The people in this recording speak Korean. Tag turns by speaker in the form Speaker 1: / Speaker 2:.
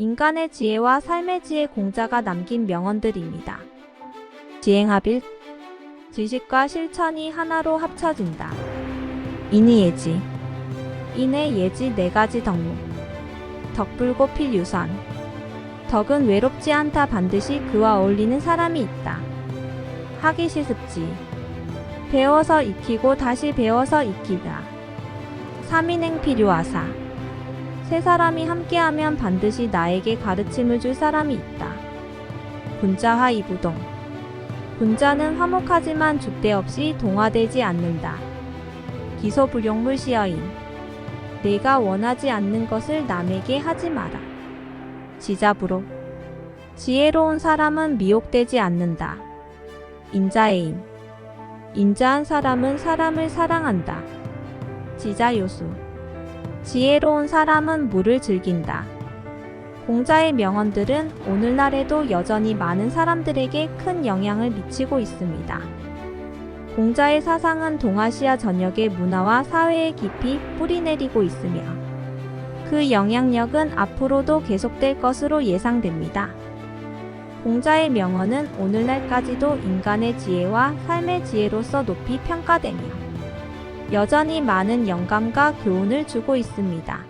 Speaker 1: 인간의 지혜와 삶의 지혜 공자가 남긴 명언들입니다. 지행합일 지식과 실천이 하나로 합쳐진다. 인의 예지 인의 예지 네 가지 덕목 덕불고 필유선 덕은 외롭지 않다 반드시 그와 어울리는 사람이 있다. 하기 시습지 배워서 익히고 다시 배워서 익히다. 삼인행 필요하사 세 사람이 함께하면 반드시 나에게 가르침을 줄 사람이 있다. 분자하 이부동 분자는 화목하지만 줏대 없이 동화되지 않는다. 기소불용물 시어인 내가 원하지 않는 것을 남에게 하지 마라. 지자부로 지혜로운 사람은 미혹되지 않는다. 인자의 임 인자한 사람은 사람을 사랑한다. 지자요수 지혜로운 사람은 물을 즐긴다. 공자의 명언들은 오늘날에도 여전히 많은 사람들에게 큰 영향을 미치고 있습니다. 공자의 사상은 동아시아 전역의 문화와 사회에 깊이 뿌리내리고 있으며 그 영향력은 앞으로도 계속될 것으로 예상됩니다. 공자의 명언은 오늘날까지도 인간의 지혜와 삶의 지혜로서 높이 평가되며 여전히 많은 영감과 교훈을 주고 있습니다.